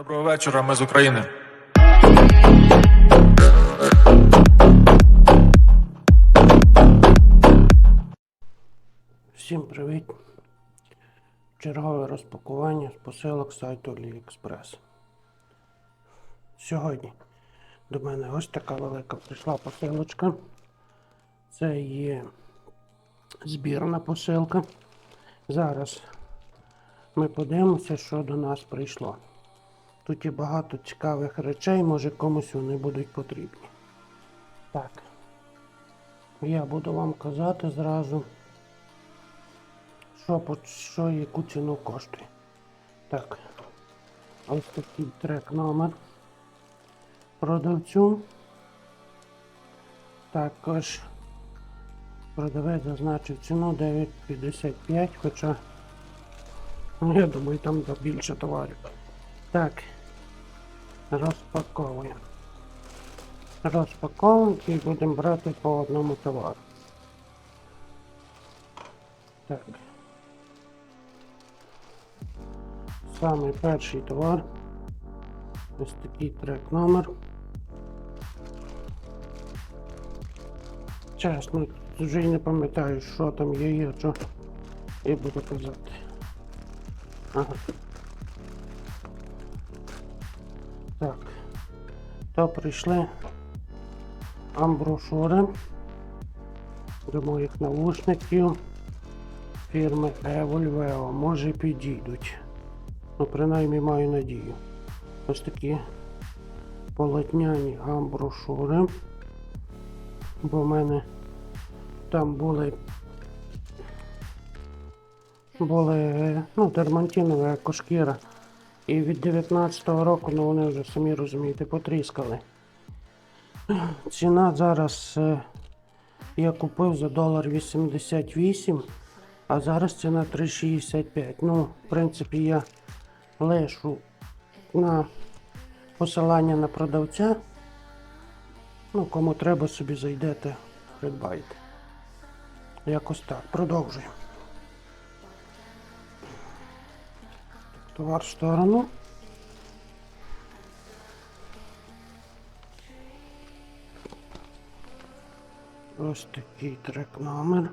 Доброго вечора, ми з України. Всім привіт! Чергове розпакування з посилок сайту AliExpress. Сьогодні до мене ось така велика прийшла посилочка. Це є збірна посилка. Зараз ми подивимося, що до нас прийшло. Тут є багато цікавих речей, може комусь вони будуть потрібні. Так, я буду вам казати зразу що, що яку ціну коштує. Так. Ось такий трек номер продавцю. Також продавець зазначив ціну 9,55, хоча ну, я думаю там більше товарів. Так. Розпаковуємо. Розпаковуємо і будемо брати по одному товару. Так. Самий перший товар. Ось такий трек номер. Чесно, вже й не пам'ятаю, що там є, що я буду казати. Ага. Так. То прийшли амброшури до моїх навушників фірми Evolveo. Може підійдуть. Ну, принаймні маю надію. Ось такі полотняні амброшури. Бо в мене там були були ну, дермантинова екошкіра. І від 19-го року, ну вони вже самі розумієте, потріскали. Ціна зараз е, я купив за долар 88, а зараз ціна 3,65. Ну, в принципі, я лишу на посилання на продавця. Ну, кому треба собі зайдете, придбайте. Якось так. Продовжуємо. Товар в сторону. Ось такий трек номер.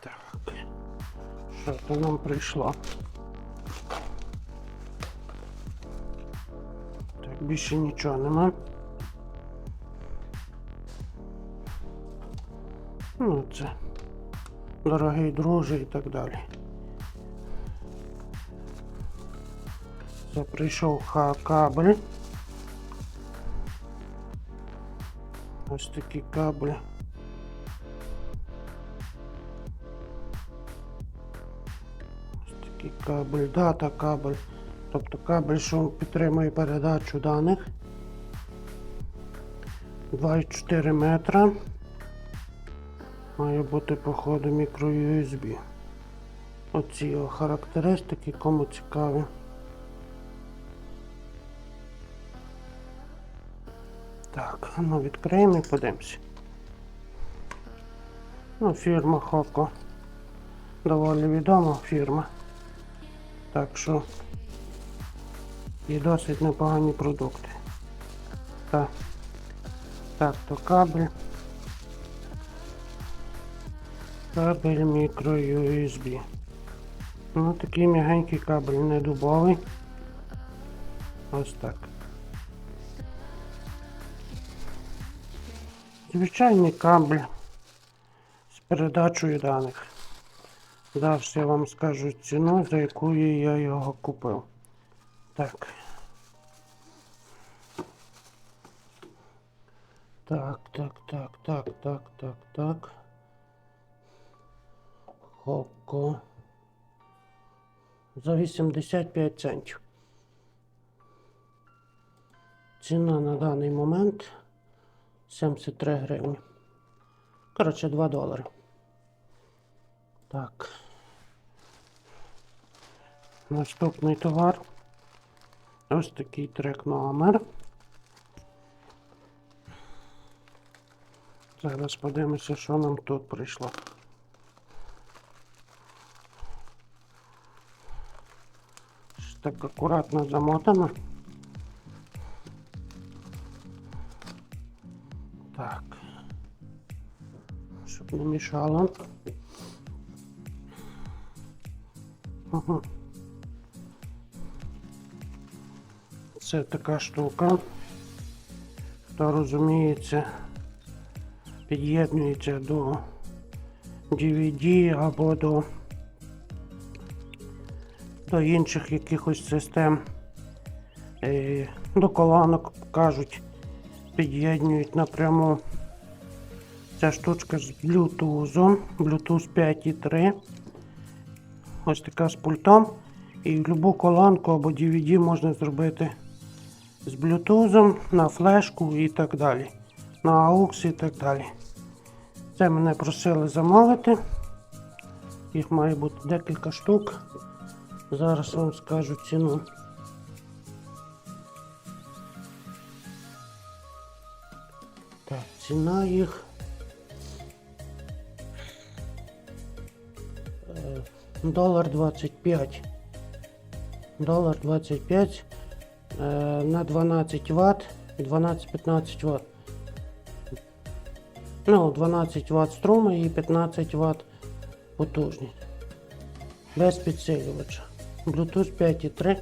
Так. Що то нам прийшло? Так, більше нічого нема. Ну, це дорогий друже і так далі. Це прийшов ха-кабель. Ось такі кабель. Ось такий кабель, дата кабель. Тобто кабель, що підтримує передачу даних. 2,4 метра. Має бути походу мікро USB. Оці його характеристики, кому цікаві. Так, ну відкриємо і подивимося. Ну, фірма Хоко. Доволі відома фірма. Так що і досить непогані продукти. Так, так то кабель. Кабель мікро USB. Ну, такий м'ягенький кабель, не дубовий. Ось так. Звичайний кабель з передачею даних. Зараз я вам скажу ціну, за яку я його купив. Так. Так, так, так, так, так, так, так. Хоко. За 85 центів. Ціна на даний момент 73 гривні. Коротше, 2 долари. Так. Наступний товар. Ось такий трек номер. Зараз подивимося, що нам тут прийшло. Так акуратно замотано. Так. Щоб не мішало. Ага. Це така штука. Хто розуміється, під'єднується до DVD або до, до інших якихось систем. Е, До колонок кажуть, під'єднують напряму. Ця штучка з Bluetooth, Bluetooth 5.3. Ось така з пультом. І будь-яку колонку або DVD можна зробити з Bluetooth на флешку і так далі. На AUX і так далі. Це мене просили замовити. Їх має бути декілька штук. Зараз вам скажу ціну. Так, ціна їх. е, Долар 25. Долар 25 е, на 12 Вт, 12-15 Вт. Ну, 12 Вт струму і 15 Вт потужність. Без підсилювача. Bluetooth 5.3,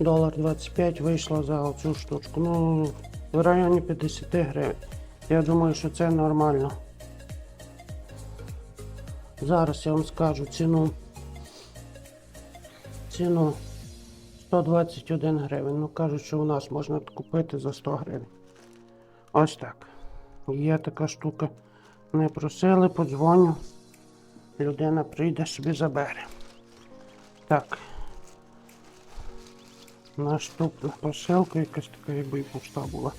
долар 25 вийшло за цю штучку. Ну, в районі 50 гривень. Я думаю, що це нормально. Зараз я вам скажу ціну. Ціну 121 гривень. Ну кажуть, що у нас можна купити за 100 гривень. Ось так. Є така штука. Не просили, подзвоню. Людина прийде собі забере. Так. Наступна посилка якась така, якби пуста була.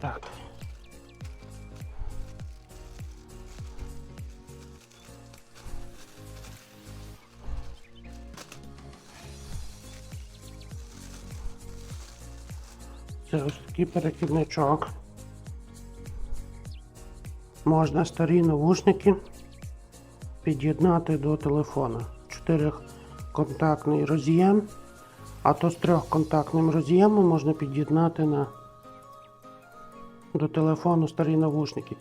Так. Це ось такий перехідничок. Можна старі навушники під'єднати до телефона. Чотириконтактний роз'єм, а то з трьохконтактним роз'ємом можна під'єднати на до телефону старі навушники,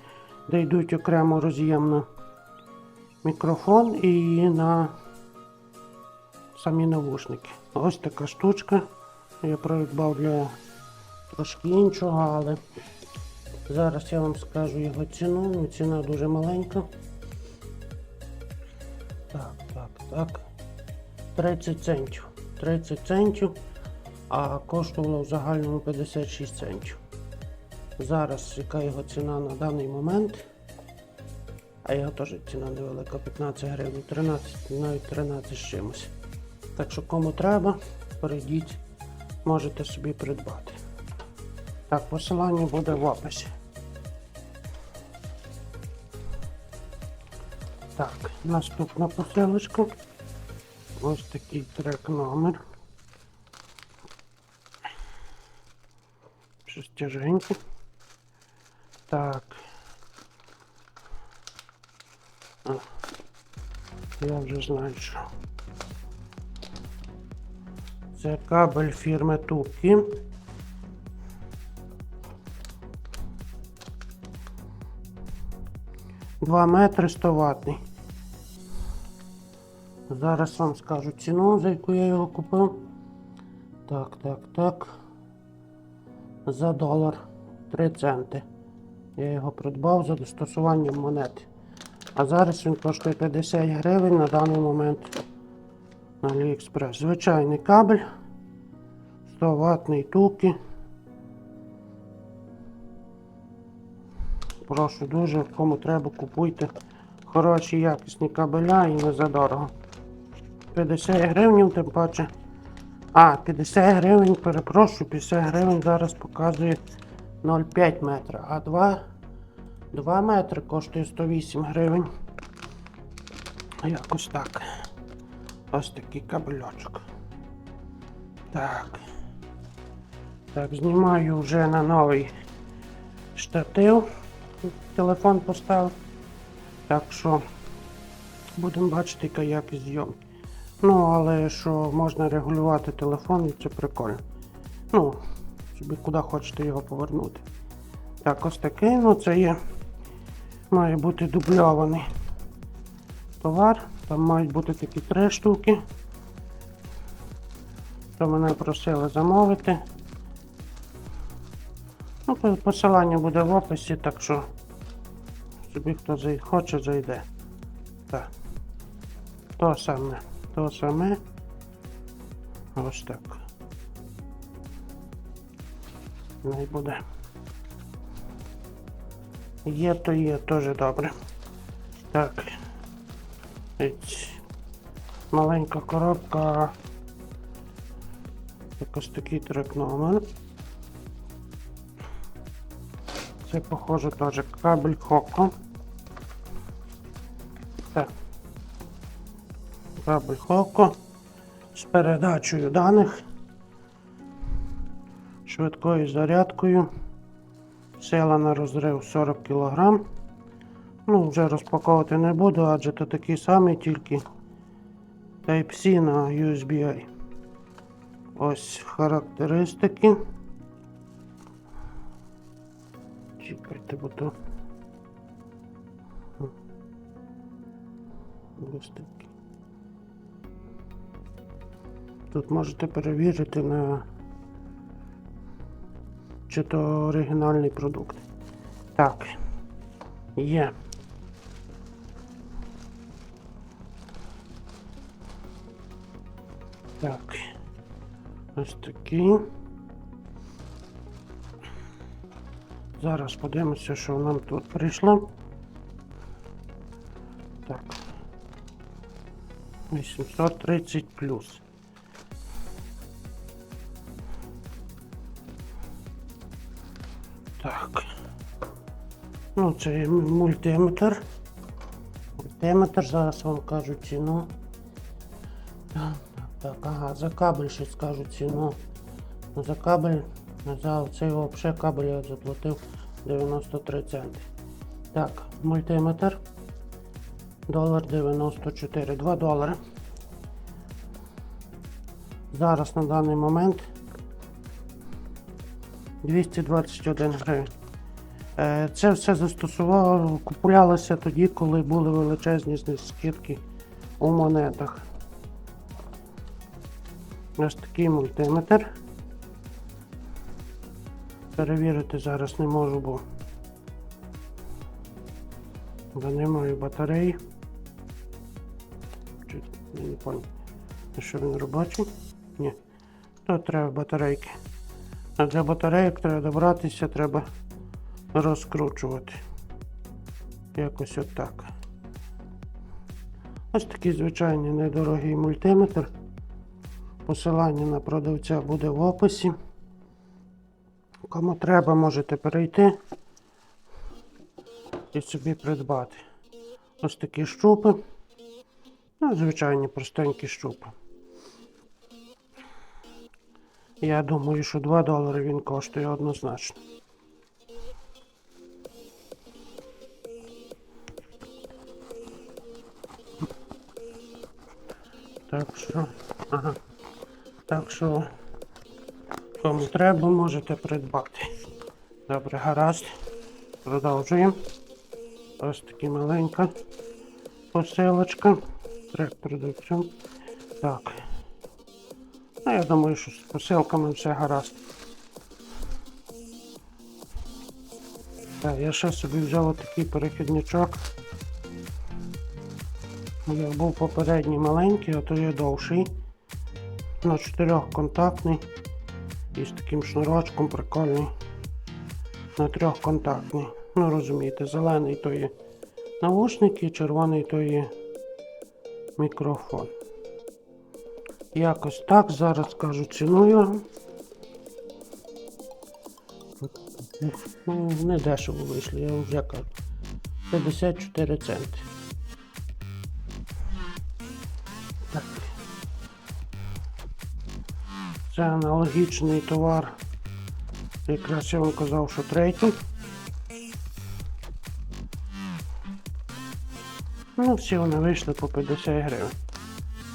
де йдуть окремо роз'єм на мікрофон і на самі навушники. Ось така штучка. Я придбав для трошки іншого, але зараз я вам скажу його ціну. Ну, ціна дуже маленька. Так, так, так. 30 центів. 30 центів, а коштувало в загальному 56 центів. Зараз яка його ціна на даний момент. А його теж ціна невелика, 15 гривень, 13, навіть 13 з чимось. Так що кому треба, перейдіть, можете собі придбати. Так, посилання буде в описі. Так, наступна посилочка. Ось такий трек номер. Щось тяженьке. Так. Я вже знаю, що. Це кабель фірми Тукі. Два метри 100 ватний. Зараз вам скажу ціну, за яку я його купив. Так, так, так. За долар 3 центи. Я його придбав за достосуванням монети. А зараз він коштує 50 гривень на даний момент на AliExpress. Звичайний кабель. 100 ватний туки. Прошу дуже, кому треба, купуйте хороші якісні кабеля і не задорого. 50 гривень, тим паче. А, 50 гривень, перепрошую, 50 гривень зараз показує 0,5 метра, а 2, 2 метри коштує 108 гривень. Якось так. ось такий кабельочок. Так. Так, знімаю вже на новий штатив. Телефон поставив. Так що будемо бачити, яка якість зйомки. Ну, але що можна регулювати телефон, і це прикольно. Ну, собі куди хочете його повернути. Так, ось такий, ну це є. Має бути дубльований товар. Там мають бути такі три штуки. То мене просили замовити. Ну, посилання буде в описі, так що собі хто хоче, зайде. Так. То саме, то саме. Ось так. Не буде. Є, то є, теж добре. Так. Маленька коробка. Якось такий трек номер. Це похоже теж кабель Хоко. Кабель Хоко з передачею даних, швидкою зарядкою. Сила на розрив 40 кг. Ну, вже розпаковувати не буду, адже то такий самий, тільки Type-C на USB. Ось характеристики. Чекайте, бо то. Ось такі. Тут можете перевірити на чи то оригінальний продукт. Так. Є. Так. Ось такі. Зараз подивимося, що нам тут прийшло. Так. 830 плюс. Ну, це мультиметр. Мультиметр, зараз вам кажу ціну. Так, ага, за кабель ще скажу ціну. Ну, За кабель, за цей взагалі кабель я заплатив 93 центи. Так, мультиметр. Долар 94, 2 долари. Зараз на даний момент 221 гривень. Е, Це все застосувало, купувалося тоді, коли були величезні скидки у монетах. Ось такий мультиметр. Перевірити зараз не можу, бо, бо не маю батареї. Чи, я не пам'ятаю, що він робочий? Ні. То треба батарейки. А для батарейок треба добратися, треба розкручувати. Якось отак. Ось такий звичайний недорогий мультиметр. Посилання на продавця буде в описі. Кому треба, можете перейти і собі придбати. Ось такі щупи. Ну, звичайні простенькі щупи. Я думаю, що 2 долари він коштує однозначно. Так що, ага. Так що, кому треба, можете придбати. Добре, гаразд. Продовжуємо. Ось такі маленька посилочка. Трек продавцю. Так. Ну, я думаю, що з посилками все гаразд. Так, я ще собі взяв отакий перехідничок. Як був попередній маленький, а то є довший. На чотирьохконтактний. І з таким шнурочком прикольний. На трьохконтактний. Ну розумієте, зелений то є навушники, червоний то є мікрофон. Якось так, зараз кажу ціну його. Ну, не дешево вийшло, я вже кажу. 54 центи. Це аналогічний товар. Якраз я вам казав, що третій. Ну, всі вони вийшли по 50 гривень.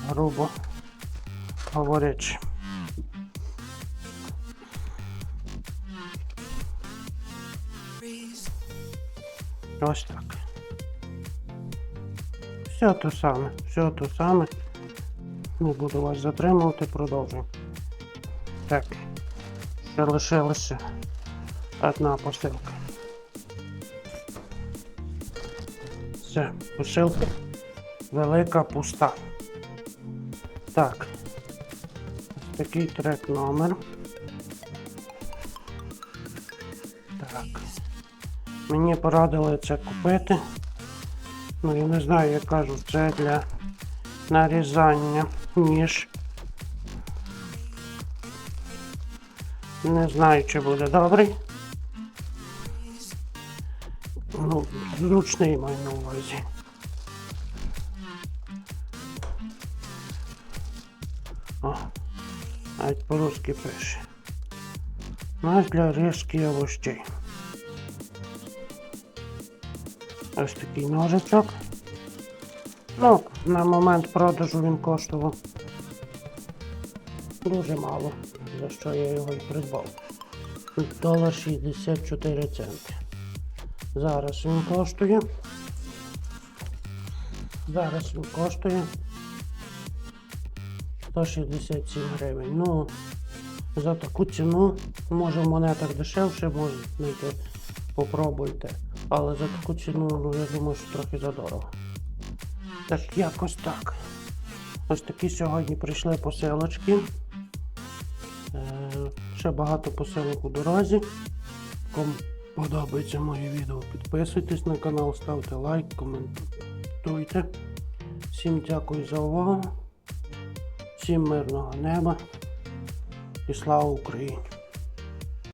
Грубо говорячи. Ось так. Все те саме, все те саме. Не буду вас затримувати, продовжуємо. Так, ще лишилася одна посилка. Все, посилка велика пуста. Так. Такий трек номер. Так. Мені порадили це купити. Ну, я не знаю, як кажуть, це для нарізання ніж. Не знаю, чи буде добрий. Ну, зручний маю на увазі. О, навіть по-русски пише. Наш для різки овощей. Ось такий ножичок. Ну, на момент продажу він коштував дуже мало, за що я його і придбав. Долар 64 центи. Зараз він коштує. Зараз він коштує 167 гривень. Ну, за таку ціну, може в монетах дешевше, може знайти, попробуйте. Але за таку ціну, ну я думаю, що трохи задорого. Так, якось так. Ось такі сьогодні прийшли посилочки. Е, ще багато посилок у дорозі. Кому подобається моє відео, підписуйтесь на канал, ставте лайк, коментуйте. Всім дякую за увагу. Всім мирного неба і слава Україні!